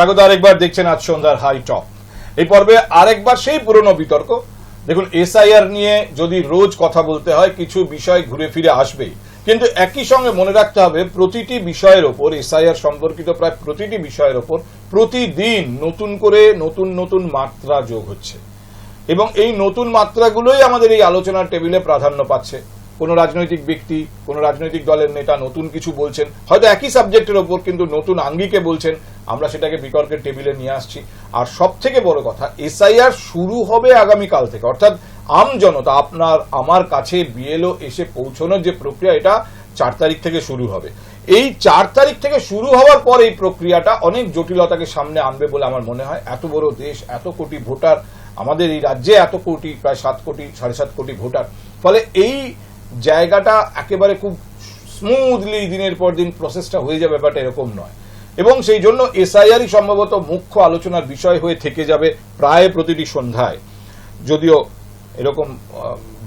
স্বাগত আরেকবার, দেখছেন আজ সন্ধ্যার হাই টপ এই পর্বে আরেকবার সেই পুরনো বিতর্ক। দেখুন এসআইআর নিয়ে যদি রোজ কথা বলতে হয়, কিছু বিষয় ঘুরে ফিরে আসবেই। কিন্তু একই সঙ্গে মনে রাখতে হবে, প্রতিটি বিষয়ের ওপর এসআইআর সম্পর্কিত প্রায় প্রতিটি বিষয়ের ওপর প্রতিদিন নতুন করে নতুন নতুন মাত্রা যোগ হচ্ছে। এবং এই নতুন মাত্রাগুলোই আমাদের এই আলোচনার টেবিলে প্রাধান্য পাচ্ছে। কোনো রাজনৈতিক ব্যক্তি, কোনো রাজনৈতিক দলের নেতা নতুন কিছু বলছেন, হয়তো একই সাবজেক্টের ওপর কিন্তু নতুন আঙ্গিকে বলছেন, আমরা সেটাকে বিতর্কের টেবিলে নিয়ে আসছি। আর সব থেকে বড় কথা, এসআইআর শুরু হবে আগামীকাল থেকে। অর্থাৎ আম জনতা, আপনার, আমার কাছে বিএলও এসে পৌঁছানোর যে প্রক্রিয়া, এটা চার তারিখ থেকে শুরু হবে। এই চার তারিখ থেকে শুরু হওয়ার পর এই প্রক্রিয়াটা অনেক জটিলতাকে সামনে আনবে বলে আমার মনে হয়। এত বড় দেশ, এত কোটি ভোটার, আমাদের এই রাজ্যে এত কোটি, প্রায় সাত কোটি, সাড়ে সাত কোটি ভোটার। ফলে এই জায়গাটা একেবারে খুব স্মুথলি দিনের পর দিন প্রসেসটা হয়ে যাবে ব্যাপারটা এরকম নয়। এবং সেই জন্য এসআইআরই সম্ভবত মুখ্য আলোচনার বিষয় হয়ে থেকে যাবে প্রায় প্রতিটি সন্ধ্যায়। যদিও এরকম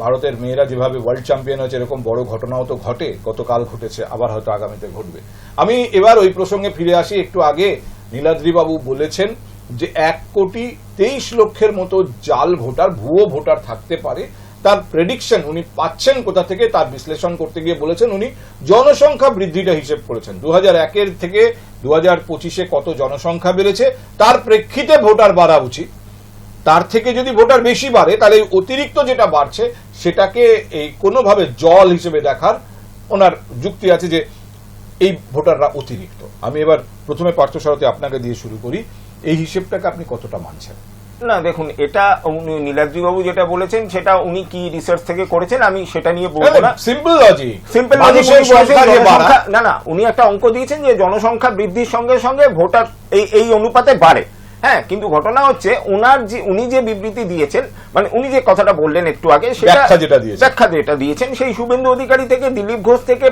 ভারতের মেয়েরা যেভাবে ওয়ার্ল্ড চ্যাম্পিয়ন হয়েছে, এরকম বড় ঘটনাও তো ঘটে, গতকাল ঘটেছে, আবার হয়তো আগামীতে ঘটবে। আমি এবার ওই প্রসঙ্গে ফিরে আসি, একটু আগে নীলাদ্রিবাবু বলেছেন যে এক কোটি তেইশ লক্ষের মতো জাল ভোটার, ভুয়ো ভোটার থাকতে পারে তার প্রেডিকশন উনি পাচ্ছেন কোথা থেকে, তার বিশ্লেষণ করতে গিয়ে বলেছেন উনি জনসংখ্যা বৃদ্ধিটা হিসেব করেছেন। দু হাজার একের থেকে দু হাজার পঁচিশে কত জনসংখ্যা বেড়েছে, তার প্রেক্ষিতে ভোটার বাড়া উচিত। তার থেকে যদি ভোটার বেশি বাড়ে, তাহলে এই অতিরিক্ত যেটা বাড়ছে, সেটাকে এই কোনোভাবে জল হিসেবে দেখার ওনার যুক্তি আছে যে এই ভোটাররা অতিরিক্ত। আমি এবার প্রথমে পার্থসারথী আপনাকে দিয়ে শুরু করি। এই হিসেবটাকে আপনি কতটা মানছেন? না দেখুন এটা উনি নীলাদ্রি বাবু যেটা বলেছেন সেটা উনি কি রিসার্চ থেকে করেছেন আমি সেটা নিয়ে বলব না। সিম্পল লজিক সিম্পল লজিক না না উনি একটা অঙ্ক দিয়েছেন যে জনসংখ্যা বৃদ্ধির সঙ্গে সঙ্গে ভোটার এই এই অনুপাতে বাড়ে। হ্যাঁ কিন্তু ঘটনা হচ্ছে ওনার যে উনি যে বিবৃতি দিয়েছেন মানে উনি যে কথাটা বললেন একটু আগে সেটা ব্যাখ্যা যেটা দিয়েছেন। ব্যাখ্যা যেটা দিয়েছেন সেই শুভেন্দু অধিকারী থেকে দিলীপ ঘোষ থেকে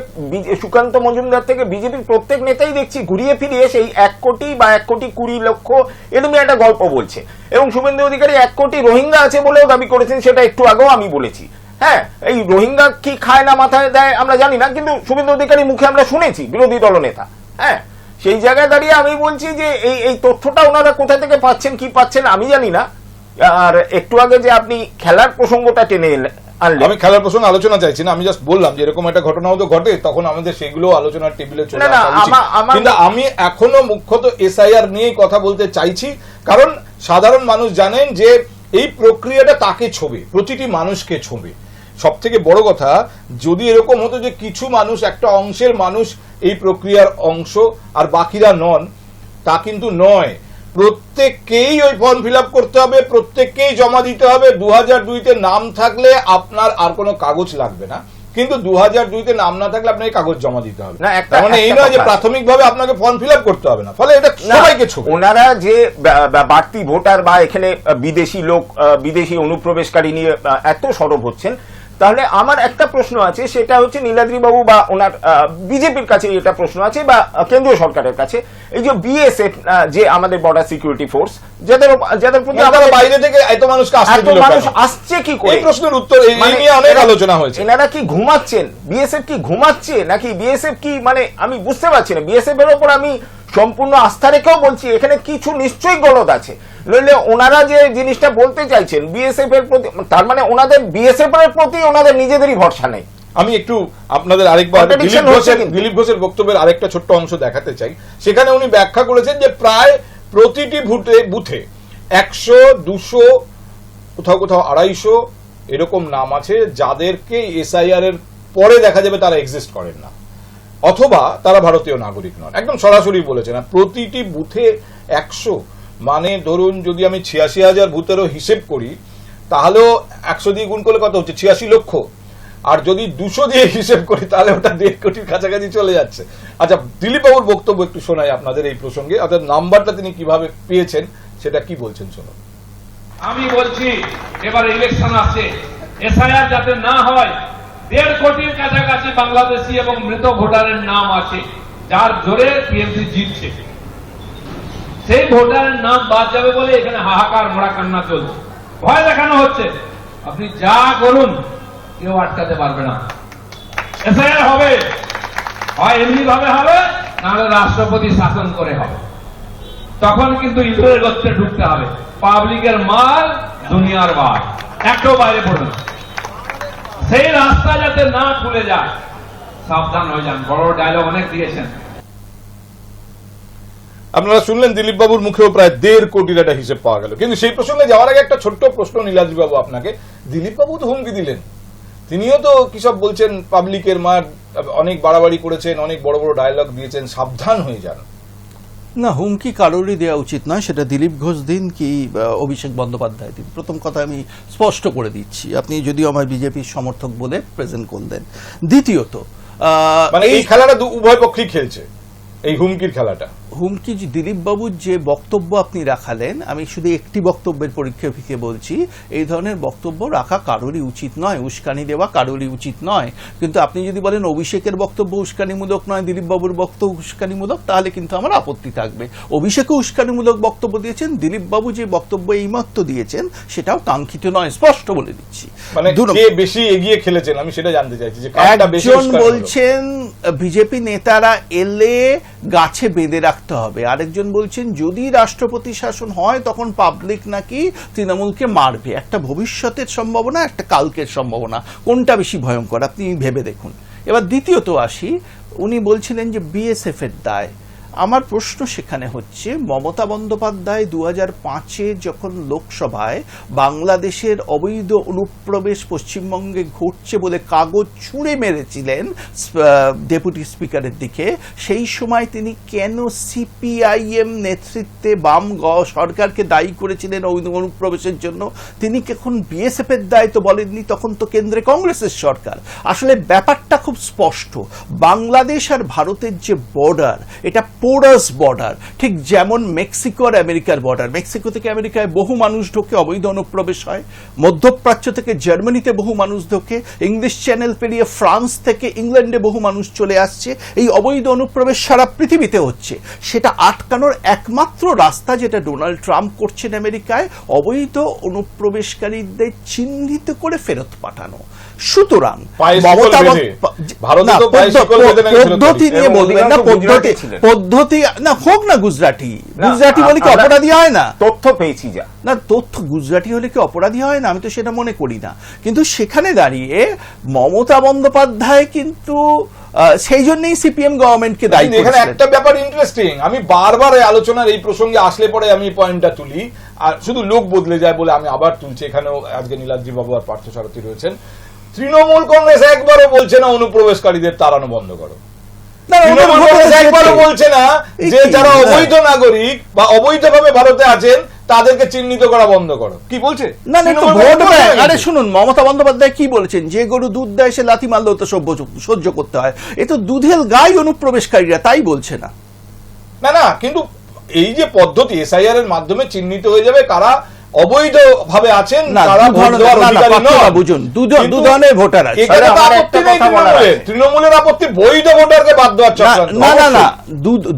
সুকান্ত মজুমদার থেকে বিজেপির প্রত্যেক নেতাই দেখছি ঘুরিয়ে ফিরিয়ে সেই এক কোটি বা এক কোটি কুড়ি লক্ষ এরকমই একটা গল্প বলছে। এবং শুভেন্দু অধিকারী এক কোটি রোহিঙ্গা আছে বলেও দাবি করেছেন সেটা একটু আগেও আমি বলেছি। হ্যাঁ এই রোহিঙ্গা কি খায় না মাথায় দেয় আমরা জানি না কিন্তু শুভেন্দু অধিকারী মুখে আমরা শুনেছি বিরোধী দলনেতা। হ্যাঁ সেই জায়গায় দাঁড়িয়ে আমি বলছি যে এই এই তথ্যটা ওনারা কোথা থেকে পাচ্ছেন কি পাচ্ছেন আমি জানি না। আর একটু আগে যে আপনি খেলার প্রসঙ্গটা টেনে এলে- আনলেন। আমি খেলার প্রসঙ্গে আলোচনা চাইছি না আমি জাস্ট বললাম যে এরকম একটা ঘটনাও তো ঘটে তখন আমাদের সেগুলো আলোচনার টেবিলে চলে কিন্তু আমি এখনও মুখ্যত এসআইআর নিয়েই কথা বলতে চাইছি কারণ সাধারণ মানুষ জানেন যে এই প্রক্রিয়াটা তাকে ছোবে প্রতিটি মানুষকে ছোবে। সব থেকে বড় কথা যদি এরকম হতো যে কিছু মানুষ একটা অংশের মানুষ এই প্রক্রিয়ার অংশ আর বাকিরা নন তা কিন্তু নয়। প্রত্যেককেই ওই ফর্ম ফিল করতে হবে প্রত্যেককেই জমা দিতে হবে। দু হাজার দুইতে নাম থাকলে আপনার আর কোনো কাগজ লাগবে না। কিন্তু দু হাজার দুইতে নাম না থাকলে আপনাকে কাগজ জমা দিতে হবে। না, একটা- মানে এই নয় যে কথা। প্রাথমিকভাবে আপনাকে ফর্ম ফিল করতে হবে না। ফলে এটা সবাইকে ওনারা যে বাড়তি ভোটার বা এখানে বিদেশি লোক বিদেশি অনুপ্রবেশকারী নিয়ে এত সরব হচ্ছেন তাহলে আমার একটা প্রশ্ন আছে সেটা হচ্ছে নীলাদ্রি বাবু বা ওনার বিজেপির কাছে এটা প্রশ্ন আছে বা কেন্দ্রীয় সরকারের কাছে। এই যে বিএসএফ যে আমাদের বর্ডার সিকিউরিটি ফোর্স যাদের যাদের প্রতি আমাদের বাইরে থেকে এত মানুষকে আসতে এত দিল মানুষ আসছে কি করে? এই প্রশ্নের উত্তর এই- মানে নিয়ে অনেক আলোচনা হয়েছে। এনারা কি ঘুমাচ্ছেন? বিএসএফ কি ঘুমাচ্ছে? নাকি বিএসএফ কি মানে আমি বুঝতে পারছি না। বিএসএফ এর ওপর আমি সম্পূর্ণ আস্থা রেখেও বলছি এখানে কিছু নিশ্চয়ই গলদ আছে। নইলে ওনারা যে জিনিসটা বলতে চাইছেন বিএসএফ এর প্রতি তার মানে ওনাদের বিএসএফ এর প্রতি ওনাদের নিজেদেরই ভরসা নেই। আমি একটু আপনাদের আরেকবার দিলীপ ঘোষের দিলীপ ঘোষের বক্তব্যের আরেকটা ছোট্ট অংশ দেখাতে চাই। সেখানে উনি ব্যাখ্যা করেছেন যে প্রায় প্রতিটি বুথে বুথে একশো দুশো কোথাও কোথাও আড়াইশো এরকম নাম আছে যাদেরকে এসআইআর এর পরে দেখা যাবে তারা এক্সিস্ট করেন না। অথবা তারা ভারতীয় নাগরিক নন। একদম সরাসরি বলেছেন প্রতিটি বুথে একশো মানে ধরুন যদি আমি ছিয়াশি হাজার বুথেরও হিসেব করি, তাহলেও একশো দিয়ে গুণ করলে কত হচ্ছে? ছিয়াশি লক্ষ। আর যদি দুশো দিয়ে হিসেব করি, তাহলে ওটা দেড় কোটির কাছাকাছি চলে যাচ্ছে। আচ্ছা দিলীপ বাবুর বক্তব্য একটু শোনাই আপনাদের এই প্রসঙ্গে। অর্থাৎ নাম্বারটা তিনি কীভাবে পেয়েছেন, সেটা কি বলছেন শুনুন। আমি বলছি, এবার ইলেকশন আছে এসআইআর যাতে না হয়, দেড় কোটির কাছাকাছি বাংলাদেশি এবং মৃত ভোটারের নাম আছে যার জোরে টিএমসি জিতছে। সেই ভোটারের নাম বাদ যাবে বলে এখানে হাহাকার, মোড়া কান্না চলছে। ভয় দেখানো হচ্ছে। আপনি যা করুন কেউ আটকাতে পারবে না। হবে। হয় এমনি ভাবে হবে, নাহলে রাষ্ট্রপতি শাসন করে হবে। তখন কিন্তু ইঁদুরের গর্তে ঢুকতে হবে। পাবলিকের মাল দুনিয়ার মাল। একটাও বাইরে পড়বে না। সেই রাস্তা যাতে না খুলে যায়, সাবধান হয়ে যান। বড় ডায়লগ অনেক দিয়েছেন। আপনারা শুনলেন দিলীপ বাবুর মুখেও প্রায় দেড় কোটির একটা হিসেব পাওয়া গেল। কিন্তু সেই প্রসঙ্গে যাওয়ার আগে একটা ছোট্ট প্রশ্ন নীলাদ্রি বাবু আপনাকে। দিলীপ বাবু তো হুমকি দিলেন। তিনিও তো কি সব বলছেন পাবলিকের মার অনেক বাড়াবাড়ি করেছেন অনেক বড় বড় ডায়লগ দিয়েছেন সাবধান হয়ে যান। না হুমকি কারোরই দেওয়া উচিত নয় সেটা দিলীপ ঘোষ দিন কি অভিষেক বন্দ্যোপাধ্যায় দিন। প্রথম কথা আমি স্পষ্ট করে দিচ্ছি আপনি যদিও আমার বিজেপির সমর্থক বলে প্রেজেন্ট করলেন। দ্বিতীয়ত মানে এই খেলাটা উভয় পক্ষই খেলছে এই হুমকির খেলাটা। হুমকি যে দিলীপবাবুর যে বক্তব্য আপনি রাখালেন আমি শুধু একটি বক্তব্যের পরিপ্রেক্ষিতে বলছি এই ধরনের বক্তব্য রাখা কারোরই উচিত নয় উস্কানি দেওয়া কারোরই উচিত নয়। কিন্তু আপনি যদি বলেন অভিষেকের বক্তব্য উস্কানিমূলক নয় দিলীপবাবুর বক্তব্য উস্কানিমূলক তাহলে কিন্তু আমার আপত্তি থাকবে। অভিষেকও উস্কানিমূলক বক্তব্য দিয়েছেন দিলীপবাবু যে বক্তব্য এইমাত্র দিয়েছেন সেটাও কাঙ্ক্ষিত নয় স্পষ্ট বলে দিচ্ছি। মানে বেশি এগিয়ে খেলেছেন আমি সেটা জানতে চাইছি যে একজন বলছেন বিজেপি নেতারা এলে গাছে বেঁধে রাখতে হবে। আরেকজন বলছেন, যদি রাষ্ট্রপতি শাসন হয়, তখন পাবলিক নাকি তৃণমূলকে মারবে? একটা ভবিষ্যতের সম্ভাবনা, একটা কালকের সম্ভাবনা। কোনটা বেশি ভয়ঙ্কর? আপনি ভেবে দেখুন। এবার দ্বিতীয়ত আসি। উনি বলছিলেন যে, বিএসএফ এর দায়। আমার প্রশ্ন সেখানে হচ্ছে, মমতা বন্দ্যোপাধ্যায় দু হাজার পাঁচে যখন লোকসভায় বাংলাদেশের অবৈধ অনুপ্রবেশ পশ্চিমবঙ্গে ঘটছে বলে কাগজ ছুঁড়ে মেরেছিলেন ডেপুটি স্পিকারের দিকে, সেই সময় তিনি কেন সিপিআইএম নেতৃত্বে বাম সরকারকে দায়ী করেছিলেন অবৈধ অনুপ্রবেশের জন্য? তিনি এখন বিএসএফ এর দায় তো বলেননি? তখন তো কেন্দ্রে কংগ্রেসের সরকার। আসলে ব্যাপারটা খুব স্পষ্ট। বাংলাদেশ আর ভারতের যে বর্ডার এটা পোরাস বর্ডার। ঠিক যেমন মেক্সিকো আর আমেরিকার বর্ডার। মেক্সিকো থেকে আমেরিকায় বহু মানুষ ঢোকে, অবৈধ অনুপ্রবেশ হয়। মধ্যপ্রাচ্য থেকে জার্মানিতে বহু মানুষ ঢোকে। ইংলিশ চ্যানেল পেরিয়ে ফ্রান্স থেকে ইংল্যান্ডে বহু মানুষ চলে আসছে। এই অবৈধ অনুপ্রবেশ সারা পৃথিবীতে হচ্ছে। সেটা আটকানোর একমাত্র রাস্তা যেটা ডোনাল্ড ট্রাম্প করছেন আমেরিকায়, অবৈধ অনুপ্রবেশকারীদের চিহ্নিত করে ফেরত পাঠানো। সুতরাং মমতা পদ্ধতি নিয়ে বলবেন না পদ্ধতি পদ্ধতি না হোক না গুজরাটি। গুজরাটি বলে কি অপরাধী হয় না? তথ্য পেয়েছি যা। না তথ্য গুজরাটি হলে কি অপরাধী হয় না? আমি তো সেটা মনে করি না। কিন্তু সেখানে দাঁড়িয়ে মমতা বন্দ্যোপাধ্যায় কিন্তু সেই জন্যই সিপিএম গভর্নমেন্টকে দায়ী এখানে একটা ব্যাপার ইন্টারেস্টিং আমি বারবার এই আলোচনার এই প্রসঙ্গে আসলে পরে আমি পয়েন্টটা তুলি। আর শুধু লোক বদলে যায় বলে আমি আবার তুলছি। এখানেও আজকে নীলাদ্রি বাবু আর পার্থ সারথী রয়েছেন। তৃণমূল কংগ্রেস একবারও বলছে না অনুপ্রবেশকারীদের তাড়ানো বন্ধ করো। তৃণমূল কংগ্রেস একবারও বলছে না যে যারা হ্যাঁ। অবৈধ নাগরিক বা অবৈধভাবে ভারতে আছেন তাদেরকে চিহ্নিত করা বন্ধ করো। কি বলছে? না আরে শুনুন মমতা বন্দ্যোপাধ্যায় কি বলেছেন? যে গরু দুধ দেয় সে লাথি মারলেও তো সভ্য সহ্য করতে হয়। এ তো দুধেল গাই অনুপ্রবেশকারীরা তাই বলছে না। না না কিন্তু এই যে পদ্ধতি এসআইআর এর মাধ্যমে চিহ্নিত হয়ে যাবে কারা অবৈধ ভাবে আছেন তারা ভোট দেওয়ার না, না, অধিকারী নন। বুঝুন, দু দু ধরনের ভোটার আছে। এখানে তো আপত্তি নেই তৃণমূলের তৃণমূলের আপত্তি বৈধ ভোটারকে বাদ দেওয়ার চক্রান্ত। না না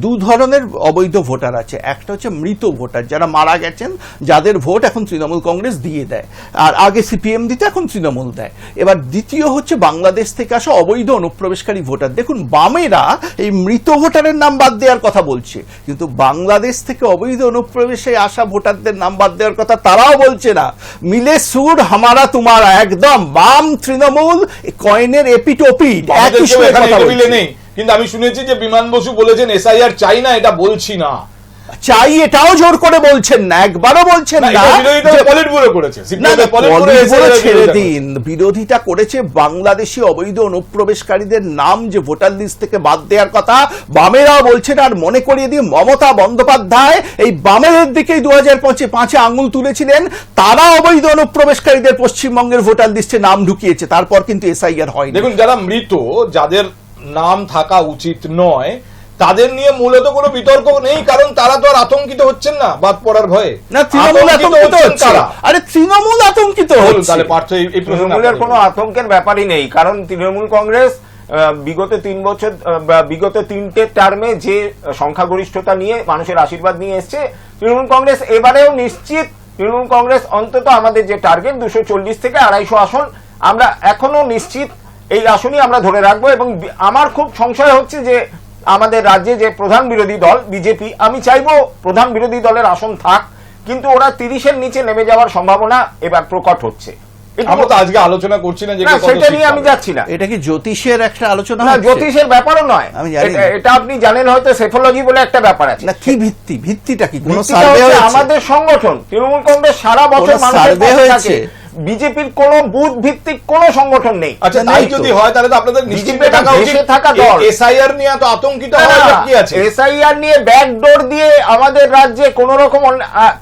দু ধরনের অবৈধ ভোটার আছে। একটা হচ্ছে মৃত ভোটার যারা মারা গেছেন যাদের ভোট এখন তৃণমূল কংগ্রেস দিয়ে দেয়। আর আগে সিপিএম দিতে এখন তৃণমূল দেয়। এবার দ্বিতীয় হচ্ছে বাংলাদেশ থেকে আসা অবৈধ অনুপ্রবেশকারী ভোটার। দেখুন বামেরা এই মৃত ভোটারের নাম বাদ দেওয়ার কথা বলছে। কিন্তু বাংলাদেশ থেকে অবৈধ অনুপ্রবেশে আসা ভোটারদের নাম বাদ দেওয়ার কথা তারাও বলছে না। মিলে সুর হামারা তোমারা একদম বাম তৃণমূল কয়েনের এপিটোপি একই আমাদের সুরে কথা বলছে। কিন্তু আমি শুনেছি যে বিমান বসু বলেছেন এসআইআর চাই না এটা বলছি না। চাই এটাও জোর করে বলছেন না একবারও বলছেন না, ছেড়ে দিন। বিরোধিতা করেছে বাংলাদেশি অবৈধ অনুপ্রবেশকারীদের নাম যে ভোটার লিস্ট থেকে বাদ দেওয়ার কথা বামেরাও বলছেন আর মনে করিয়ে দিয়ে মমতা বন্দ্যোপাধ্যায় এই বামেদের দিকেই দু হাজার পাঁচে পাঁচে আঙুল তুলেছিলেন। তারা অবৈধ অনুপ্রবেশকারীদের পশ্চিমবঙ্গের ভোটার লিস্টে নাম ঢুকিয়েছে তারপর কিন্তু এসআইআর হয়নি। দেখুন যারা মৃত যাদের নাম থাকা উচিত নয় তাদের নিয়ে মূলত কোনো বিতর্ক নেই কারণ তারা তো আর আতঙ্কিত হচ্ছেন না বাদ পড়ার ভয়ে। না তৃণমূল আতঙ্কিত হচ্ছে। আরে তৃণমূল আতঙ্কিত হচ্ছে। তাহলে পার্থ এই- এই তৃণমূলের কোনো আতঙ্কের ব্যাপারই নেই কারণ তৃণমূল কংগ্রেস বিগত তিন বছর বিগত তিনটে টার্মে যে সংখ্যাগরিষ্ঠতা নিয়ে মানুষের আশীর্বাদ নিয়ে এসছে তৃণমূল কংগ্রেস এবারেও নিশ্চিত তৃণমূল কংগ্রেস অন্তত আমাদের যে টার্গেট দুশো চল্লিশ থেকে আড়াইশো আসন আমরা এখনও নিশ্চিত এই আসনই আমরা ধরে রাখব এবং আমার খুব সংশয় হচ্ছে যে আমাদের রাজ্যে যে প্রধান বিরোধী দল বিজেপি আমি চাইব প্রধান বিরোধী দলের আসন থাক কিন্তু ওরা তিরিশের নিচে নেমে যাওয়ার সম্ভাবনা এবার প্রকট হচ্ছে। আমরা তো আজকে আলোচনা করছি না যে না কে কত সেটা নিয়ে আমি যাচ্ছি না। এটা কি জ্যোতিষের একটা আলোচনা না জ্যোতিষের ব্যাপারও নয়। আমি জানি এটা- আপনি জানেন হয়তো সেফোলজি বলে একটা ব্যাপার আছে। না কি ভিত্তি? ভিত্তিটা কি? কোনো সার্ভে আমাদের সংগঠন তৃণমূল কংগ্রেস সারা বছর মানুষের survey হয়েছে? বিজেপির কোনো বুথ ভিত্তিক কোন সংগঠন নেই। আচ্ছা তাই যদি হয় তাহলে তো আপনাদের নিশ্চিন্তে থাকা উচিত। থাকা দল। এসআইআর নিয়ে এত আতঙ্কিত হওয়ার কি আছে? এসআইআর নিয়ে ব্যাকডোর দিয়ে আমাদের রাজ্যে কোন রকম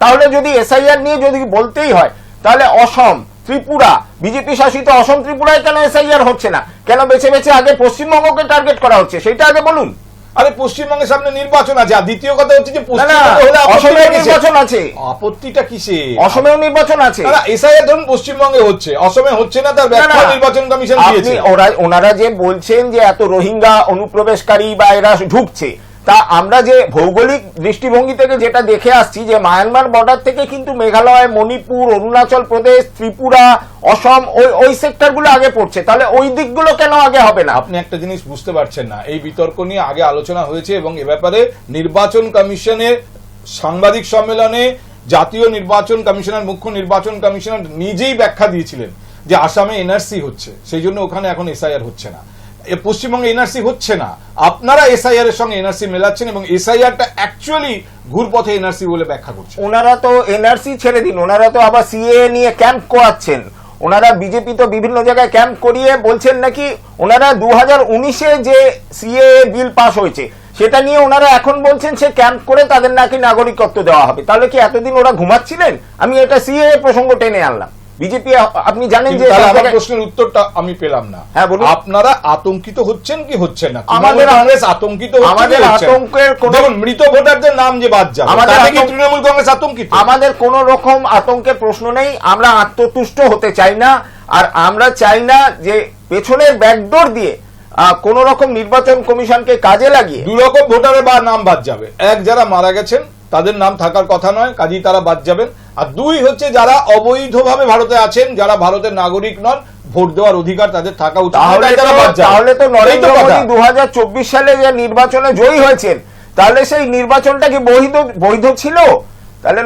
তাহলে যদি এসআইআর নিয়ে যদি বলতেই হয় তাহলে অসম ত্রিপুরা বিজেপি শাসিত অসম ত্রিপুরায় কেন এসআইআর হচ্ছে না? কেন বেছে বেছে আগে পশ্চিমবঙ্গকে টার্গেট করা হচ্ছে? সেটা আগে বলুন। আরে পশ্চিমবঙ্গের সামনে নির্বাচন আছে আর দ্বিতীয় কথা হচ্ছে যে পশ্চিমবঙ্গে আপত্তিটা নির্বাচন আছে। আপত্তিটা কিসে অসমেও নির্বাচন আছে। এসআইআর ধরুন পশ্চিমবঙ্গে হচ্ছে অসমে হচ্ছে না তার ব্যাখ্যা নির্বাচন কমিশন আপনি দিয়েছে ওরা ওনারা যে বলছেন যে এত রোহিঙ্গা অনুপ্রবেশকারী বা এরা ঢুকছে তা আমরা যে ভৌগোলিক দৃষ্টিভঙ্গি থেকে যেটা দেখে আসছি যে মায়ানমার বর্ডার থেকে কিন্তু মেঘালয়, মণিপুর, অরুণাচল প্রদেশ, ত্রিপুরা, অসম, ওই ওই সেক্টরগুলো আগে পড়ছে। তাহলে ওই দিকগুলো কেন আগে হবে না? আপনি একটা জিনিস বুঝতে পারছেন না। এই বিতর্ক নিয়ে আগে আলোচনা হয়েছে এবং এ ব্যাপারে নির্বাচন কমিশনের সাংবাদিক সম্মেলনে জাতীয় নির্বাচন কমিশনার মুখ্য নির্বাচন কমিশনার নিজেই ব্যাখ্যা দিয়েছিলেন যে আসামে এনআরসি হচ্ছে। সেই জন্য ওখানে এখন এসআইআর হচ্ছে না। পশ্চিমবঙ্গে এনআরসি হচ্ছে না। আপনারা এসআইআর এর সঙ্গে এনআরসি মেলাচ্ছেন এবং এসআইআরটা অ্যাকচুয়ালি ঘুরপথে এনআরসি বলে ব্যাখ্যা করছে ওনারা তো এনআরসি ছেড়ে দিন। ওনারা তো আবার সিএ নিয়ে ক্যাম্প করাচ্ছেন। ওনারা বিজেপি তো বিভিন্ন জায়গায় ক্যাম্প করিয়ে বলছেন নাকি ওনারা দু হাজার উনিশে যে সিএ বিল পাস হয়েছে, সেটা নিয়ে ওনারা এখন বলছেন সে ক্যাম্প করে তাদের নাকি নাগরিকত্ব দেওয়া হবে। তাহলে কি এতদিন ওরা ঘুমাচ্ছিলেন? আমি এটা সিএ প্রসঙ্গ টেনে আনলাম। বিজেপি আপনি জানেন যে আমার প্রশ্নের উত্তরটা আমি পেলাম না। হ্যাঁ, বলুন। আপনারা আতঙ্কিত হচ্ছেন কি হচ্ছেন না? আমাদের- কংগ্রেস আতঙ্কিত হচ্ছে আমাদের হচ্ছে? আতঙ্কের কোনো- দেখুন মৃত ভোটারদের নাম যে বাদ যাবে আমাদের কি তৃণমূল কংগ্রেস আতঙ্কিত? আমাদের কোন রকম আতঙ্কের প্রশ্ন নেই আমরা আত্মতুষ্ট হতে চাই না আর আমরা চাই না যে পেছনের ব্যাকডোর দিয়ে কোন রকম নির্বাচন কমিশনকে কাজে লাগিয়ে দু রকম ভোটারের বা নাম বাদ যাবে। এক যারা মারা গেছেন তাদের নাম থাকার কথা নয় কাজেই তারা বাদ যাবেন। আর দুই হচ্ছে যারা অবৈধভাবে ভারতে আছেন যারা ভারতের নাগরিক নন ভোট দেওয়ার অধিকার তাদের থাকা উচিত। তাহলে তো নরেন্দ্র মোদী দু হাজার চব্বিশ সালে যে নির্বাচনে জয়ী হয়েছেন তাহলে সেই নির্বাচনটা কি বৈধ বৈধ ছিল? তাহলে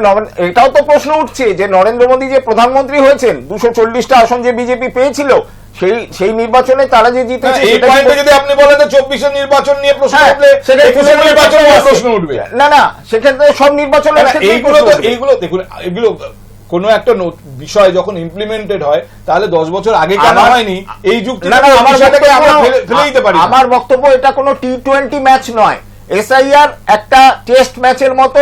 এটাও তো প্রশ্ন উঠছে যে নরেন্দ্র মোদী যে প্রধানমন্ত্রী হয়েছেন দুশো চল্লিশটা আসন যে বিজেপি পেয়েছিল সেই সেই নির্বাচনে তারা যে জিতেছে এই পয়েন্টে যদি আপনি বলেন চব্বিশের নির্বাচন নিয়ে প্রশ্ন হ্যাঁ, উঠলে একুশের নির্বাচন প্রশ্ন উঠবে। না না সেক্ষেত্রে সব এইগুলো তো এইগুলো দেখুন এগুলো কোনো একটা বিষয় যখন ইমপ্লিমেন্টেড হয় তাহলে দশ বছর আগে কেন হয়নি? এই যুক্তি ফেলে দিতে পারি আমার বক্তব্য এটা কোনো টি টোয়েন্টি ম্যাচ নয়। এসআইআর একটা টেস্ট ম্যাচের মতো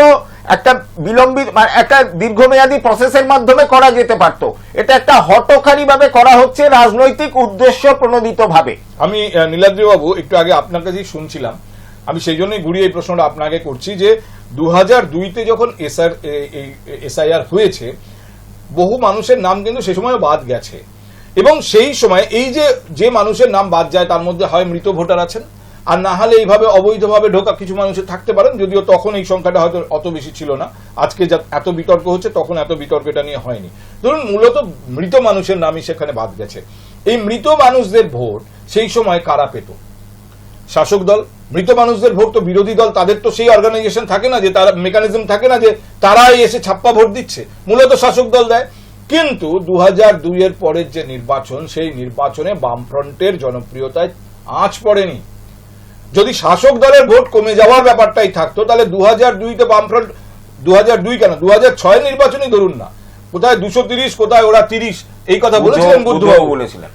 একটা বিলম্বিত মানে একটা দীর্ঘমেয়াদী প্রসেসের মাধ্যমে করা যেতে পারত। এটা একটা হটকারী ভাবে করা হচ্ছে রাজনৈতিক উদ্দেশ্য প্রণোদিত ভাবে আমি নীলাদ্রি বাবু একটু আগে আপনার কাছেই শুনছিলাম। আমি সেই জন্যই ঘুরিয়ে এই প্রশ্নটা আপনাকে করছি যে দু হাজার দুইতে যখন এসআর এসআইআর হয়েছে, বহু মানুষের নাম কিন্তু সে সময় বাদ গেছে। এবং সেই সময় এই যে যে মানুষের নাম বাদ যায়, তার মধ্যে হয় মৃত ভোটার আছেন আর না হলে এইভাবে অবৈধভাবে ঢোকা কিছু মানুষের থাকতে পারেন, যদিও তখন এই সংখ্যাটা হয়তো অত বেশি ছিল না। আজকে যা এত বিতর্ক হচ্ছে, তখন এত বিতর্ক এটা নিয়ে হয়নি। ধরুন মূলত মৃত মানুষের নামই সেখানে বাদ গেছে। এই মৃত মানুষদের ভোট সেই সময় কারা পেত? শাসক দল? মৃত মানুষদের ভোট তো বিরোধী দল, তাদের তো সেই অর্গানাইজেশন থাকে না যে তারা মেকানিজম থাকে না যে তারাই এসে ছাপ্পা ভোট দিচ্ছে। মূলত শাসক দল দেয়। কিন্তু দু হাজার দুইয়ের পরের যে নির্বাচন, সেই নির্বাচনে বামফ্রন্টের জনপ্রিয়তায় আঁচ পড়েনি। যদি শাসক দলের ভোট কমে যাওয়ার ব্যাপারটাই থাকতো তাহলে দু হাজার দুইতে বামফ্রন্ট দু হাজার দুই কেন? দু হাজার ছয় নির্বাচনই ধরুন না। কোথায় দুশো তিরিশ কোথায় ওরা তিরিশ এই কথা বলেছিলেন বুদ্ধবাবু বলেছিলেন।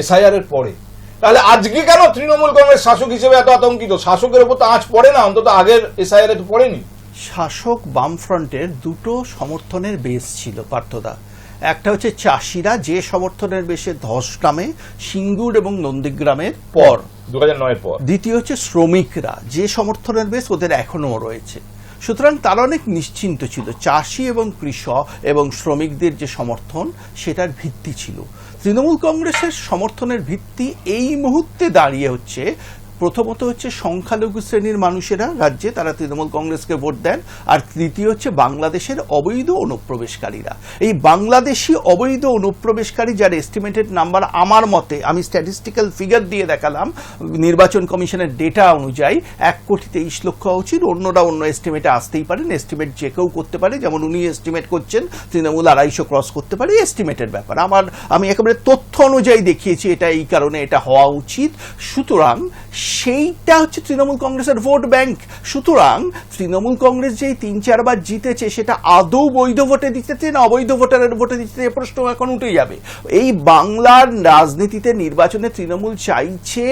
এসআইআর এর পরে। তাহলে আজকে কেন তৃণমূল কংগ্রেস শাসক হিসেবে এত আতঙ্কিত? শাসকের উপর তো আঁচ পড়ে না অন্তত আগের এসআইআর এ তো পড়েনি। শাসক বামফ্রন্টের দুটো সমর্থনের বেস ছিল পার্থদা। একটা হচ্ছে চাষিরা যে সমর্থনের বেশে ধসগ্রামে সিঙ্গুর এবং নন্দীগ্রামের পর। দু পর। দ্বিতীয় হচ্ছে শ্রমিকরা যে সমর্থনের বেশ ওদের এখনও রয়েছে। সুতরাং তারা অনেক নিশ্চিন্ত ছিল। চাষি এবং কৃষক এবং শ্রমিকদের যে সমর্থন সেটার ভিত্তি ছিল। তৃণমূল কংগ্রেসের সমর্থনের ভিত্তি এই মুহূর্তে দাঁড়িয়ে হচ্ছে প্রথমত হচ্ছে সংখ্যালঘু শ্রেণির মানুষেরা রাজ্যে তারা তৃণমূল কংগ্রেসকে ভোট দেন, আর তৃতীয় হচ্ছে বাংলাদেশের অবৈধ অনুপ্রবেশকারীরা। এই বাংলাদেশি অবৈধ অনুপ্রবেশকারী যার এস্টিমেটেড নাম্বার আমার মতে, আমি স্ট্যাটিস্টিক্যাল ফিগার দিয়ে দেখালাম, নির্বাচন কমিশনের ডেটা অনুযায়ী এক কোটি তেইশ লক্ষ উচিত, অন্যরা অন্য এস্টিমেটে আসতেই পারেন এস্টিমেট যে কেউ করতে পারে, যেমন উনি এস্টিমেট করছেন, তৃণমূল আড়াইশো ক্রস করতে পারে এস্টিমেটের ব্যাপার। আমার, আমি একেবারে তথ্য অনুযায়ী দেখিয়েছি, এটা এই কারণে এটা হওয়া উচিত। সুতরাং সেইটা হচ্ছে তৃণমূল কংগ্রেসের ভোট ব্যাংক। সুতরাং তৃণমূল কংগ্রেস যেই তিন চারবার জিতেছে সেটা আদৌ বৈধ ভোটে দিতেছে না অবৈধ ভোটারের ভোটে দিতে এ প্রশ্ন এখন উঠে যাবে। এই বাংলার রাজনীতিতে নির্বাচনে তৃণমূল চাইছে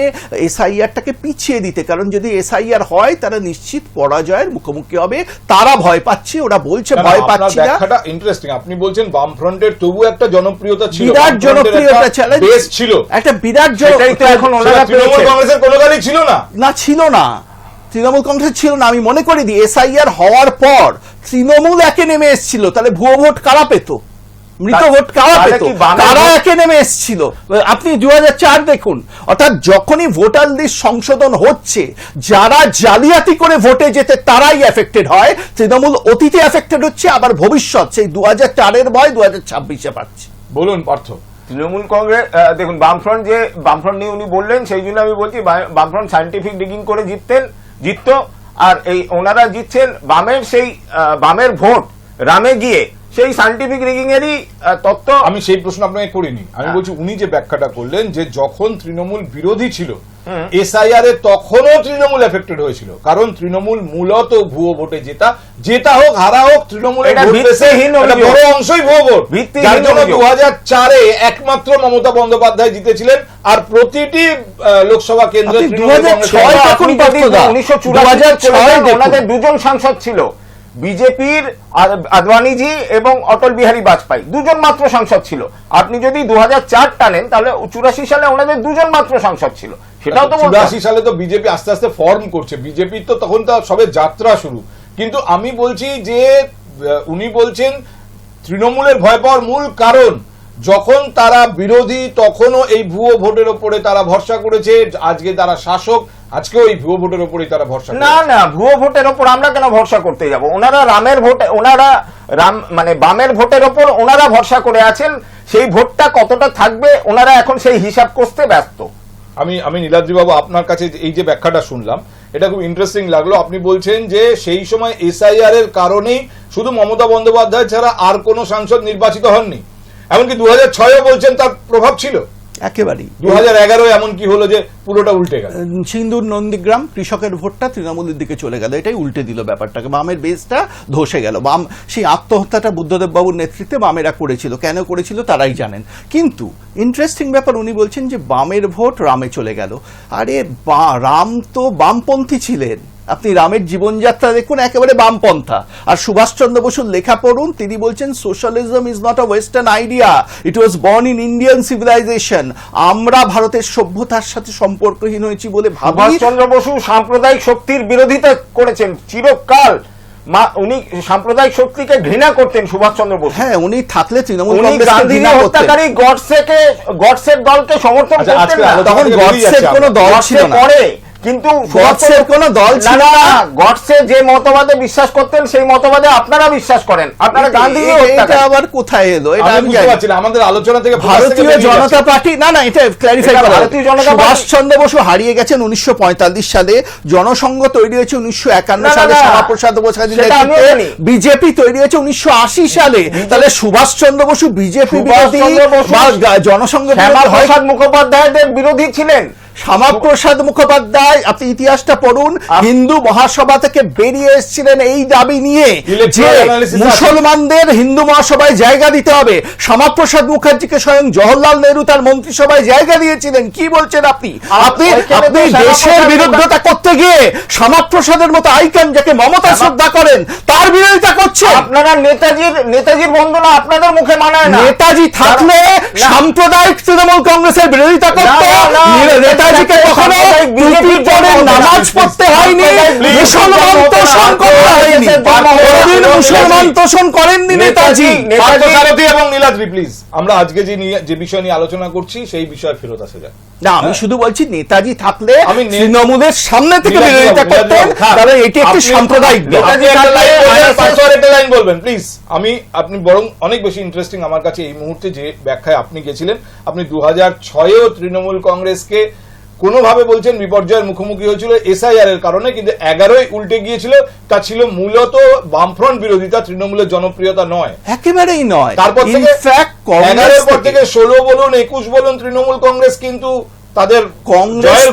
এসআইআরটাকে পিছিয়ে দিতে। কারণ যদি এসআইআর হয় তারা নিশ্চিত পরাজয়ের মুখোমুখি হবে। তারা ভয় পাচ্ছে ওরা বলছে ভয় পাচ্ছি না। ব্যাখ্যাটা ইন্টারেস্টিং আপনি বলছেন বামফ্রন্টের তবু একটা জনপ্রিয়তা ছিল। বিরাট জনপ্রিয়তা ছিল। একটা বিরাট সেটাই তো এখন ওনারা তৃণমূল কংগ্রেসের কোনো কালই ছিল না? না ছিল না। তৃণমূল কংগ্রেস ছিল না। আমি মনে করি দিই এসআইআর হওয়ার পর তৃণমূল একে নেমে এসেছিল। তাহলে ভুয়ো ভোট কারা পেত? মৃত ভোট কারা পেত? কারা একে নেমে এসেছিল? আপনি দু হাজার চার দেখুন। অর্থাৎ যখনই ভোটার লিস্ট সংশোধন হচ্ছে যারা জালিয়াতি করে ভোটে যেতে তারাই এফেক্টেড হয়। তৃণমূল অতীতে এফেক্টেড হচ্ছে আবার ভবিষ্যৎ সেই দু হাজার চারের ভয় দু হাজার ছাব্বিশে পাচ্ছে বলুন পার্থ। তৃণমূল কংগ্রেস দেখুন, বামফ্রন্ট যে, বামফ্রন্ট নিয়ে উনি বললেন, সেই জন্য আমি বলছি বামফ্রন্ট সাইন্টিফিক ডিগিং করে জিততেন, জিতত, আর এই ওনারা জিতছেন বামের সেই বামের ভোট, রামে গিয়ে। সেই সাইন্টিফিক রিগিং এরই তত্ত্ব। আমি সেই প্রশ্ন আপনাকে করিনি। আমি বলছি উনি যে ব্যাখ্যাটা করলেন যে যখন তৃণমূল বিরোধী ছিল এসআইআর এ তখনও তৃণমূল এফেক্টেড হয়েছিল। কারণ তৃণমূল মূলত ভুয়ো ভোটে জেতা জেতা হোক হারা হোক তৃণমূলের অভিযোগ। বড় অংশই ভুয়ো ভোট। যার জন্য দু হাজার চারে একমাত্র মমতা বন্দ্যোপাধ্যায় জিতেছিলেন আর প্রতিটি লোকসভা কেন্দ্রে আপনি তৃণমূল 2006 কংগ্রেস দেখুন আপনি যদি পার্থদা, 1984 2006 দেখুন। ওনাদের দুজন সাংসদ ছিল। বিজেপির আদবানিজি এবং অটল বিহারী বাজপেয়ী, দুজন মাত্র সাংসদ ছিল। আপনি যদি দু হাজার চার টানেন, তাহলে চুরাশি সালে ওনাদের দুজন মাত্র সাংসদ ছিল। সেটাও তো চুরাশি সালে তো বিজেপি আস্তে আস্তে ফর্ম করছে। বিজেপির তো তখন তো সবে যাত্রা শুরু। কিন্তু আমি বলছি যে উনি বলছেন, তৃণমূলের ভয় পাওয়ার মূল কারণ যখন তারা বিরোধী তখনও এই ভুয়ো ভোটের ওপরে তারা ভরসা করেছে। আজকে তারা শাসক আজকেও এই ভুয়ো ভোটের ওপরেই তারা ভরসা না না ভুয়ো ভোটের ওপর আমরা কেন ভরসা করতে যাব? ওনারা রামের ভোট ওনারা রাম মানে বামের ভোটের ওপর ওনারা ভরসা করে আছেন সেই ভোটটা কতটা থাকবে ওনারা এখন সেই হিসাব করতে ব্যস্ত। আমি আমি নীলাদ্রি বাবু আপনার কাছে এই যে ব্যাখ্যাটা শুনলাম এটা খুব ইন্টারেস্টিং লাগল। আপনি বলছেন যে সেই সময় এসআইআর এর কারণেই শুধু মমতা বন্দ্যোপাধ্যায় ছাড়া আর কোনো সাংসদ নির্বাচিত হননি। এমনকি দু হাজার ছয়ও বলছেন তার প্রভাব ছিল। একেবারেই। দু হাজার এগারো এমন কি হলো যে পুরোটা উল্টে গেল। সিন্দুর নন্দীগ্রাম কৃষকের ভোটটা তৃণমূলের দিকে চলে গেল। এটাই উল্টে দিল ব্যাপারটাকে। বামের বেসটা ধসে গেল। বাম সেই আত্মহত্যাটা বুদ্ধদেব বাবুর নেতৃত্বে বামেরা করেছিল। কেন করেছিল তারাই জানেন। কিন্তু ইন্টারেস্টিং ব্যাপার উনি বলছেন যে বামের ভোট রামে চলে গেল। আরে বা- রাম তো বামপন্থী ছিলেন। আপনি রামের জীবনযাত্রা দেখুন একেবারে বামপন্থা। আর সুভাষচন্দ্র বসুর লেখা পড়ুন তিনি বলছেন socialism is not a western idea it was born in Indian civilisation আমরা ভারতের সভ্যতার সাথে সম্পর্কহীন হয়েছি বলে ভাবি। সুভাষচন্দ্র বসু সাম্প্রদায়িক শক্তির বিরোধিতা করেছেন চিরকাল মা উনি সাম্প্রদায়িক শক্তিকে ঘৃণা করতেন সুভাষচন্দ্র বসু। হ্যাঁ উনি থাকলে তৃণমূল হত্যাকারী গডসেকে গডসের দলকে সমর্থন আচ্ছা, করতেন তখন গডসের কোনো। দল ছিল না। পরে কিন্তু গডসের কোনো দল ছিল না। গডসে যে মতবাদে বিশ্বাস করতেন সেই মতবাদে আপনারা বিশ্বাস করেন। আপনারা গান্ধী এটা আবার কোথায় এলো? এটা আমি বুঝতে জানি। পারছি না আমাদের আলোচনা থেকে ভারতীয় জনতা পার্টি না না এটা ক্ল্যারিফাই করা ভারতীয় জনতা পার্টি- সুভাষচন্দ্র বসু হারিয়ে গেছেন উনিশশো পঁয়তাল্লিশ সালে। জনসংঘ তৈরি হয়েছে উনিশশো একান্ন না, না, সালে না। শ্যামাপ্রসাদ মুখার্জির নেতৃত্বে। জানি। বিজেপি তৈরি হয়েছে উনিশশো আশি সালে। তাহলে সুভাষচন্দ্র বসু বিজেপি বিরোধী বা জনসংঘ হয় শ্যামাপ্রসাদ মুখোপাধ্যায়দের বিরোধী ছিলেন। শ্যামাপ্রসাদ মুখোপাধ্যায় আপনি ইতিহাসটা পড়ুন হিন্দু মহাসভা থেকে বেরিয়ে এসেছিলেন এই দাবি নিয়ে যে। মুসলমানদের হিন্দু মহাসভায় জায়গা দিতে হবে শ্যামাপ্রসাদ মুখার্জিকে স্বয়ং জওহরলাল নেহরু তার মন্ত্রিসভায় জায়গা দিয়েছিলেন কি বলছেন আপনি আপনি আপনি দেশের বিরোধিতা করতে গিয়ে শ্যামাপ্রসাদের মতো আইকন যাকে মমতা শ্রদ্ধা করেন তার বিরোধিতা করছে আপনারা নেতাজির নেতাজির বন্দনা আপনাদের মুখে মানায় না নেতাজি থাকলে। সাম্প্রদায়িক তৃণমূল কংগ্রেসের বিরোধিতা করত না, না, না। নেতাজি নেতাজিকে কখনো টুপি পরে নামাজ পড়তে হয়নি মুসলমান তোষণ করতে হয়নি। কোনদিন মুসলমান তোষণ করেননি নেতাজি পার্থসারথী এবং নীলাদ্রি প্লিজ আমরা আজকে যে যে বিষয় নিয়ে আলোচনা করছি সেই বিষয়ে ফেরত আসা না আমি শুধু বলছি নেতাজি থাকলে আমি তৃণমূলের সামনে থেকে বিরোধিতা করতেন। তাহলে এটি একটি আপনি- সাম্প্রদায়িক লাইন লাইন বলবেন প্লিজ আমি আপনি বরং অনেক বেশি ইন্টারেস্টিং আমার কাছে এই মুহূর্তে যে ব্যাখ্যায় আপনি গেছিলেন আপনি দু হাজার ছয়েও তৃণমূল কংগ্রেসকে কোনোভাবে বলছেন বিপর্যয়ের মুখোমুখি হয়েছিল এসআইআর এর কারণে কিন্তু এগারোই উল্টে গিয়েছিল তা ছিল মূলত বামফ্রন্ট বিরোধিতা তৃণমূলের জনপ্রিয়তা নয়। একেবারেই নয়। তারপর থেকে এগারোর পর থেকে ষোলো বলুন একুশ বলুন তৃণমূল কংগ্রেস কিন্তু তাদের কংগ্রেস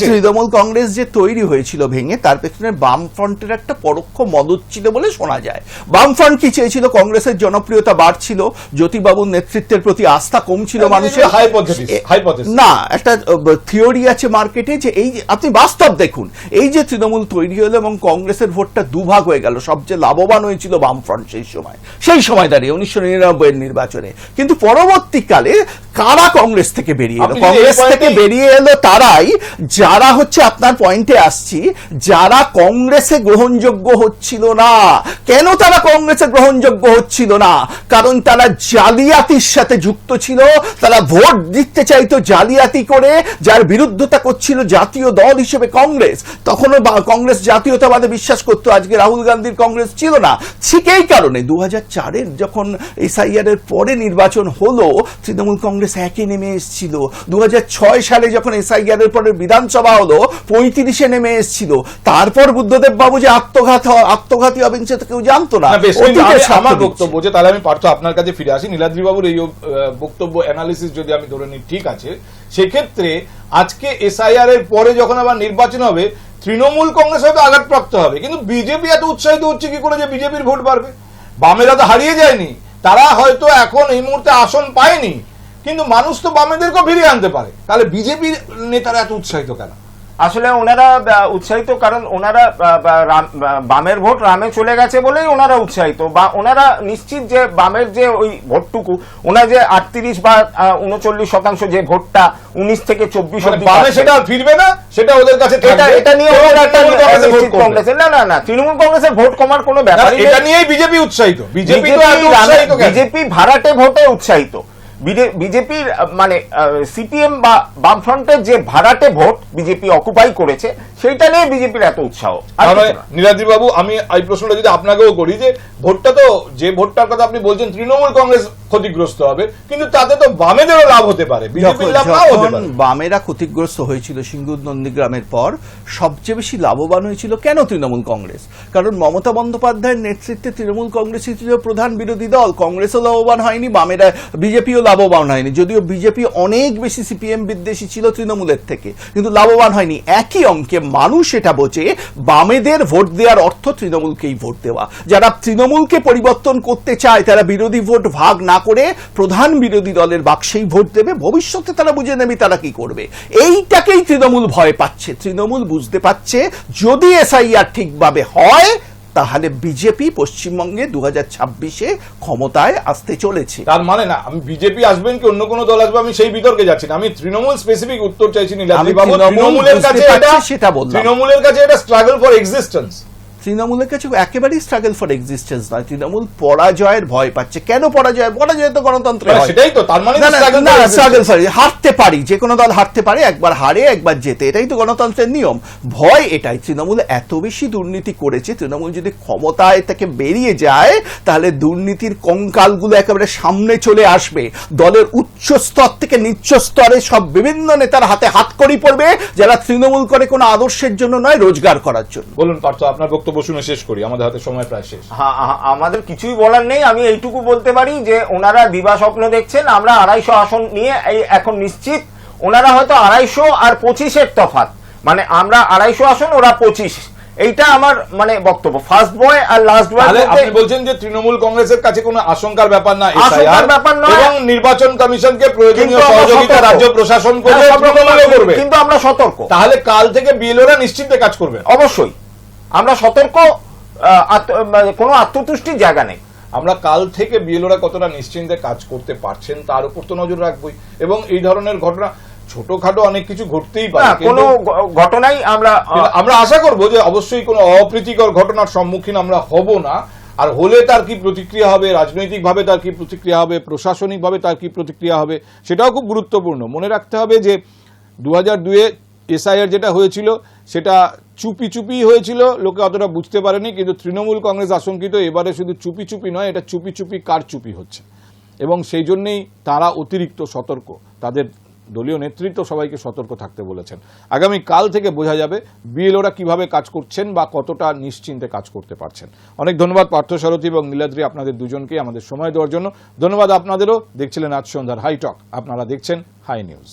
তৃণমূল কংগ্রেস যে তৈরি হয়েছিল ভেঙে তার পেছনে বাম ফ্রন্টের একটা পরোক্ষ মদত ছিল বলে শোনা যায়। বাম ফ্রন্ট কি চেয়েছিল? কংগ্রেসের জনপ্রিয়তা বাড়ছিল জ্যোতিবাবুর নেতৃত্বের প্রতি আস্থা কমছিল এটা মানুষের। না একটা থিওরি আছে মার্কেটে যে এই আপনি বাস্তব দেখুন এই যে তৃণমূল তৈরি হলো এবং কংগ্রেসের ভোটটা দুভাগ হয়ে গেল সবচেয়ে লাভবান হয়েছিল বামফ্রন্ট সেই সময়। সেই সময় দাঁড়িয়ে উনিশশো নিরানব্বই নির্বাচনে। কিন্তু পরবর্তীকালে কারা কংগ্রেস থেকে বেরিয়ে এলো। কংগ্রেস থেকে বেরিয়ে এলো তারাই যারা হচ্ছে আপনার পয়েন্টে আসছি যারা কংগ্রেসে গ্রহণযোগ্য হচ্ছিল না। কেন তারা কংগ্রেসে গ্রহণযোগ্য হচ্ছিল না? কারণ তারা জালিয়াতির সাথে যুক্ত ছিল তারা ভোট দিতে চাইতো জালিয়াতি করে যার বিরুদ্ধতা করছিল জাতীয় দল হিসেবে কংগ্রেস। তখনও কংগ্রেস জাতীয়তাবাদে বিশ্বাস করতো আজকে রাহুল গান্ধীর কংগ্রেস ছিল না। ঠিক এই কারণে দু হাজার চারের যখন এসআইআর এর পরে নির্বাচন হলো তৃণমূল কংগ্রেস একে নেমে এসেছিল। দু সালে যখন এসআইআর এর পরে বিধানসভা হলো পঁয়ত্রিশে নেমে এসেছিল। তারপর বুদ্ধদেব বাবু যে আত্মঘাত আত্মঘাতী হবেন সেটা কেউ জানতো না। আমার বক্তব্য যে তাহলে আমি পার্থ আপনার কাছে ফিরে আসি। নীলাদ্রি বাবুর এই বক্তব্য অ্যানালিসিস যদি আমি ধরে নিই ঠিক আছে। সেক্ষেত্রে আজকে এসআইআর এর পরে যখন আবার নির্বাচন হবে তৃণমূল কংগ্রেস হয়তো আঘাতপ্রাপ্ত হবে। কিন্তু বিজেপি এত উৎসাহিত হচ্ছে কি করে যে বিজেপির ভোট বাড়বে? বামেরা তো হারিয়ে যায়নি। তারা হয়তো এখন এই মুহূর্তে আসন পায়নি। কিন্তু মানুষ তো বামেদেরকেও ফিরিয়ে আনতে পারে। তাহলে বিজেপির নেতারা এত উৎসাহিত কেন? আসলে ওনারা উৎসাহিত কারণ ওনারা বামের ভোট রামে চলে গেছে বলেই ওনারা উৎসাহিত বা ওনারা নিশ্চিত যে বামের যে ওই ভোটটুকু ওনার যে আটত্রিশ বা উনচল্লিশ শতাংশ যে ভোটটা উনিশ থেকে চব্বিশ মানে। সেটা ফিরবে না সেটা ওদের কাছে এটা নিয়ে। কংগ্রেসের না না না তৃণমূল কংগ্রেসের ভোট কমার কোনো ব্যাপার এটা নিয়েই বিজেপি উৎসাহিত। বিজেপি বিজেপি ভাড়াটে ভোটে উৎসাহিত। বিজেপির মানে সিপিএম বা বামফ্রন্টের যে ভাড়াটে ভোট বিজেপি অকুপাই করেছে সেইটা নিয়ে বিজেপির এত উৎসাহ। নীলাদ্রি বাবু আমি এই প্রশ্নটা যদি আপনাকেও করি যে ভোটটা তো যে ভোটটার কথা আপনি বলছেন তৃণমূল কংগ্রেস ক্ষতিগ্রস্ত হবে কিন্তু তাতে তো বামেদেরও লাভ হতে পারে বামেরা ক্ষতিগ্রস্ত হয়েছিল সিঙ্গুর নন্দীগ্রামের পর সবচেয়ে বেশি লাভবান হয়েছিল কেন তৃণমূল কংগ্রেস? কারণ মমতা বন্দ্যোপাধ্যায়ের নেতৃত্বে তৃণমূল কংগ্রেসই ছিল প্রধান বিরোধী দল কংগ্রেসও লাভবান হয়নি বামেরা বিজেপিও লাভবান হয়নি যদিও বিজেপি অনেক বেশি সিপিএম বিদ্বেষী ছিল তৃণমূলের থেকে কিন্তু লাভবান হয়নি। একই অঙ্কে মানুষ এটা বোঝে বামেদের ভোট দেওয়ার অর্থ তৃণমূলকেই ভোট দেওয়া। যারা তৃণমূলকে পরিবর্তন করতে চায় তারা বিরোধী ভোট ভাগ না করে প্রধান বিরোধী দলের বাক্সেই ভোট দেবে ভবিষ্যতে তারা বুঝে নেবে তারা কি করবে। এইটাকেই তৃণমূল ভয় পাচ্ছে। তৃণমূল বুঝতে পারছে যদি এসআইআর ঠিকভাবে হয় তাহলে বিজেপি পশ্চিমবঙ্গে দু হাজার ছাব্বিশে ক্ষমতায় আসতে চলেছে। তার মানে না আমি বিজেপি আসবেন কি অন্য কোনো দল আসবে আমি সেই বিতর্কে যাচ্ছি না। আমি তৃণমূল স্পেসিফিক উত্তর চাইছি তৃণমূলের কাছে এটা। তৃণমূলের কাছে এটা স্ট্রাগল ফর এক্সিস্টেন্স তৃণমূলের কাছে একেবারেই স্ট্রাগল ফর এক্সিস্টেন্স নয়। তৃণমূল পরাজয়ের ভয় পাচ্ছে। কেন পরাজয়? পরাজয় তো গণতন্ত্রে সেটাই তো তার মানে না, তো না, struggle না, for struggle existence। for- হারতে পারি যে কোনো দল হারতে পারে একবার হারে একবার জেতে। এটাই তো গণতন্ত্রের নিয়ম। ভয় এটাই। তৃণমূল এত বেশি দুর্নীতি করেছে তৃণমূল যদি ক্ষমতায় থেকে বেরিয়ে যায় তাহলে দুর্নীতির কঙ্কালগুলো একেবারে সামনে চলে আসবে। দলের উচ্চ স্তর থেকে নিচ্চ স্তরে সব বিভিন্ন নেতার হাতে হাত করি পড়বে যারা তৃণমূল করে কোনো আদর্শের জন্য নয় রোজগার করার জন্য। বলুন পার্থ আপনার বক্তব্য শুনে শেষ করি। আমাদের হাতে সময় প্রায় শেষ। হ্যাঁ, হ্যাঁ, আমাদের কিছুই বলার নেই। আমি এইটুকু বলতে পারি যে ওনারা দিবা স্বপ্ন দেখছেন। আমরা আড়াইশো আসন নিয়ে এই এখন নিশ্চিত। ওনারা হয়তো আড়াইশো আর পঁচিশের তফাৎ। মানে আমরা আড়াইশো আসন ওরা পঁচিশ। এইটা আমার মানে বক্তব্য। ফার্স্ট বয় আর লাস্ট বয় আপনি বলছেন যে তৃণমূল কংগ্রেসের কাছে কোনো আশঙ্কার ব্যাপার না আশঙ্কার ব্যাপার নয়। এবং নির্বাচন কমিশনকে প্রয়োজনীয় সহযোগিতা রাজ্য প্রশাসন করবে করবে। কিন্তু আমরা সতর্ক। তাহলে কাল থেকে বিএলওরা নিশ্চিন্তে কাজ করবে। অবশ্যই। আমরা সতর্ক মানে কোনো আত্মতুষ্টির জায়গা নেই। আমরা কাল থেকে বিএলওরা কতটা নিশ্চিন্তে কাজ করতে পারছেন তার উপর তো নজর রাখবই। এবং এই ধরনের ঘটনা ছোটখাটো অনেক কিছু ঘটতেই পারে কোনো ঘটনাই আমরা আমরা আশা করব যে অবশ্যই কোনো অপ্রীতিকর ঘটনার সম্মুখীন আমরা হব না। আর হলে তার কি প্রতিক্রিয়া হবে রাজনৈতিকভাবে তার কি প্রতিক্রিয়া হবে প্রশাসনিকভাবে তার কি প্রতিক্রিয়া হবে সেটাও খুব গুরুত্বপূর্ণ। মনে রাখতে হবে যে দু হাজার দুয়ে এসআইআর যেটা হয়েছিল, সেটা চুপি চুপি হয়েছিল, লোকে অতটা বুঝতে পারেনি, কিন্তু তৃণমূল কংগ্রেস আশঙ্কিত, এবারে শুধু চুপি চুপি নয়, এটা চুপি চুপি কার চুপি হচ্ছে। এবং সেই জন্যেই তারা অতিরিক্ত সতর্ক, তাদের দলীয় নেতৃত্ব সবাইকে সতর্ক থাকতে বলেছেন। আগামী কাল থেকে বোঝা যাবে বিএলওরা কীভাবে কাজ করছেন বা কতটা নিশ্চিন্তে কাজ করতে পারছেন। অনেক ধন্যবাদ পার্থসারথী এবং নীলাদ্রি আপনাদের দুজনকে আমাদের সময় দেওয়ার জন্য। ধন্যবাদ আপনাদেরও। দেখছিলেন আজ সন্ধ্যার হাই টক আপনারা দেখছেন হাই নিউজ